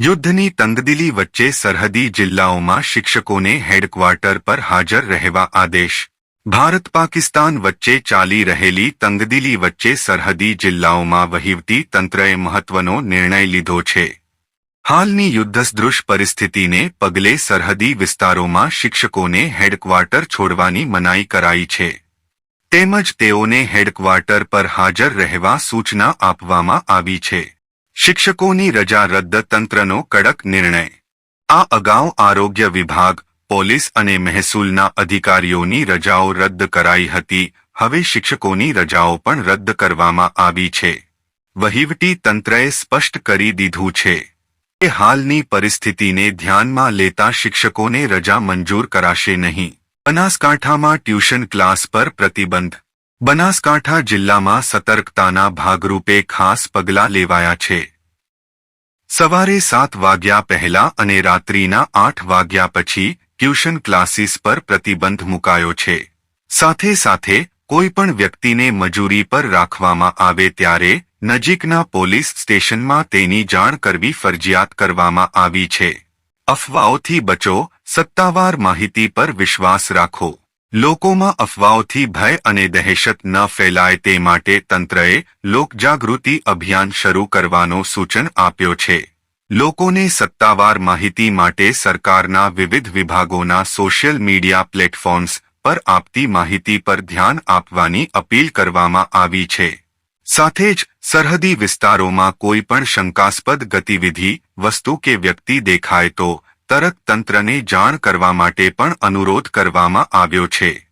યુદ્ધની તંગદિલી વચ્ચે સરહદી જિલ્લાઓમાં શિક્ષકોને હેડક્વાર્ટર પર હાજર રહેવા આદેશ. ભારત પાકિસ્તાન વચ્ચે ચાલી રહેલી તંગદિલી વચ્ચે સરહદી જિલ્લાઓમાં વહીવટી તંત્રએ મહત્વનો નિર્ણય લીધો છે. હાલની યુદ્ધસદૃશ પરિસ્થિતિને પગલે સરહદી વિસ્તારોમાં શિક્ષકોને હેડક્વાર્ટર છોડવાની મનાઈ કરાઈ છે. તેમજ તેઓને હેડક્વાર્ટર પર હાજર રહેવા સૂચના આપવામાં આવી છે. શિક્ષકોની રજા રદ્દ તંત્રનો કડક નિર્ણય. આ અગાઉ આરોગ્ય વિભાગ, પોલીસ અને મહેસૂલના અધિકારીઓની રજાઓ રદ્દ કરાઈ હતી. હવે શિક્ષકોની રજાઓ પણ રદ્દ કરવામાં આવી છે. વહીવટી તંત્રએ સ્પષ્ટ કરી દીધું છે કે હાલની પરિસ્થિતિને ધ્યાનમાં લેતા શિક્ષકોને રજા મંજૂર કરાશે નહીં. બનાસકાંઠામાં ટ્યુશન ક્લાસ પર પ્રતિબંધ બનાસકાંઠા જિલ્લામાં સતર્કતાના ભાગરૂપે ખાસ પગલાં લેવાયા છે. સવારે સાત વાગ્યા પહેલા અને રાત્રિના આઠ વાગ્યા પછી ટ્યુશન ક્લાસીસ પર પ્રતિબંધ મુકાયો છે. સાથે સાથે કોઈ પણ વ્યક્તિને મજૂરી પર રાખવામાં આવે ત્યારે નજીકના પોલીસ સ્ટેશનમાં તેની જાણ કરવી ફરજિયાત કરવામાં આવી છે. અફવાઓથી બચો, સત્તાવાર માહિતી પર વિશ્વાસ રાખો. લોકોમાં અફવાઓથી ભય અને દહેશત ન ફેલાય તે માટે તંત્રએ લોકજાગૃતિ અભિયાન શરૂ કરવાનો સૂચન આપ્યો છે. લોકોને સત્તાવાર માહિતી માટે સરકારના વિવિધ વિભાગોના સોશિયલ મીડિયા પ્લેટફોર્મ્સ પર આપતી માહિતી પર ધ્યાન આપવાની અપીલ કરવામાં આવી છે. સાથે જ સરહદી વિસ્તારોમાં કોઈ પણ શંકાસ્પદ ગતિવિધિ, વસ્તુ કે વ્યક્તિ દેખાય તો તરત તંત્રને જાણ કરવા માટે પણ અનુરોધ કરવામાં આવ્યો છે.